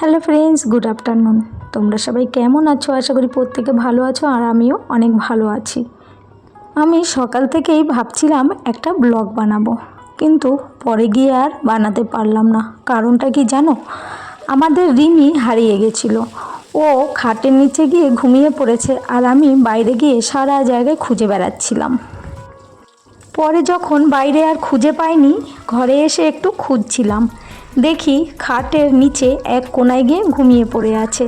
Hello friends, good afternoon. তোমরা সবাই কেমন আছো? আশা করি প্রত্যেকে ভালো আছো আর আমিও অনেক ভালো আছি। আমি সকাল থেকেই ভাবছিলাম একটা ব্লগ বানাবো, কিন্তু পরে গিয়ে আর বানাতে পারলাম না। কারণটা কি জানো? আমাদের রিমি হারিয়ে গেছিল। ও খাটের নিচে গিয়ে ঘুমিয়ে পড়েছে আর আমি বাইরে গিয়ে সারা জায়গায় খুঁজে বেড়াচ্ছিলাম। পরে যখন বাইরে আর খুঁজে পাইনি, ঘরে এসে একটু খুঁজছিলাম। দেখি খাটের নিচে এক কোনায় গিয়ে ঘুমিয়ে পড়ে আছে।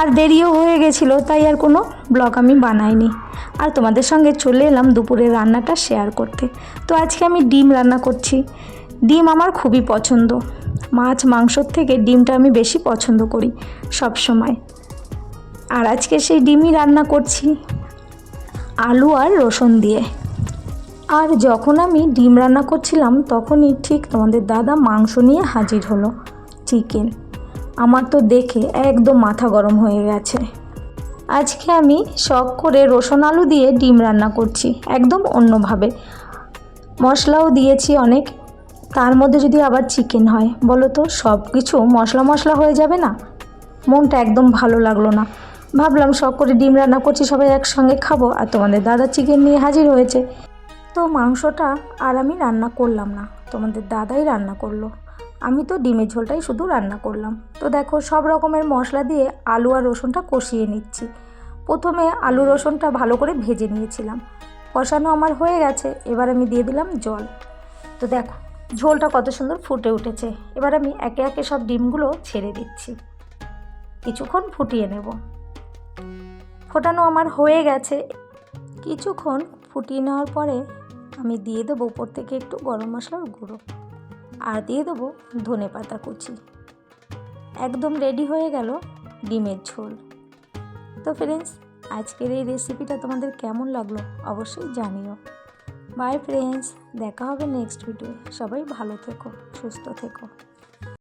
আর দেরিও হয়ে গেছিল, তাই আর কোনো ব্লগ আমি বানাইনি। আর তোমাদের সঙ্গে চলে এলাম দুপুরের রান্নাটা শেয়ার করতে। তো আজকে আমি ডিম রান্না করছি। ডিম আমার খুবই পছন্দ। মাছ মাংসর থেকে ডিমটা আমি বেশি পছন্দ করি সব সময় আর আজকে সেই ডিমই রান্না করছি, আলু আর রসুন দিয়ে। আর যখন আমি ডিম রান্না করছিলাম, তখনই ঠিক তোমাদের দাদা মাংস নিয়ে হাজির হলো। চিকেন। আমার তো দেখে একদম মাথা গরম হয়ে গেছে। আজকে আমি শখ করে রসুন আলু দিয়ে ডিম রান্না করছি, একদম অন্যভাবে। মশলাও দিয়েছি অনেক। তার মধ্যে যদি আবার চিকেন হয়, বলো তো সব কিছু মশলা মশলা হয়ে যাবে না? মনটা একদম ভালো লাগল না। ভাবলাম শখ করে ডিম রান্না করছি, সবাই একসঙ্গে খাব, আর তোমাদের দাদা চিকেন নিয়ে হাজির হয়েছে। তো মাংসটা আর আমি রান্না করলাম না। তোমাদের দাদাই রান্না করল। আমি তো ডিমের ঝোলটাই শুধু রান্না করলাম। তো দেখো, সব রকমের মশলা দিয়ে আলু আর রসুনটা কষিয়ে নিচ্ছি। প্রথমে আলু রসুনটা ভালো করে ভেজে নিয়েছিলাম। কষানো আমার হয়ে গেছে, এবার আমি দিয়ে দিলাম জল। তো দেখো, ঝোলটা কত সুন্দর ফুটে উঠেছে। এবার আমি একে একে সব ডিমগুলো ছেড়ে দিচ্ছি। কিছুক্ষণ ফুটিয়ে নেব। ফোটানো আমার হয়ে গেছে। কিছুক্ষণ ফুটিয়ে নেওয়ার পরে আমি দিয়ে দেবো উপর থেকে একটু গরম মশলার গুঁড়ো। আর দিয়ে দেবো ধনে পাতা কুচি। একদম রেডি হয়ে গেল ডিমের ঝোল। তো ফ্রেন্ডস আজকের এই রেসিপিটা তোমাদের কেমন লাগল অবশ্যই জানিও। বাই ফ্রেন্ডস দেখা হবে নেক্সট ভিডিও সবাই ভালো থেকো, সুস্থ থেকো।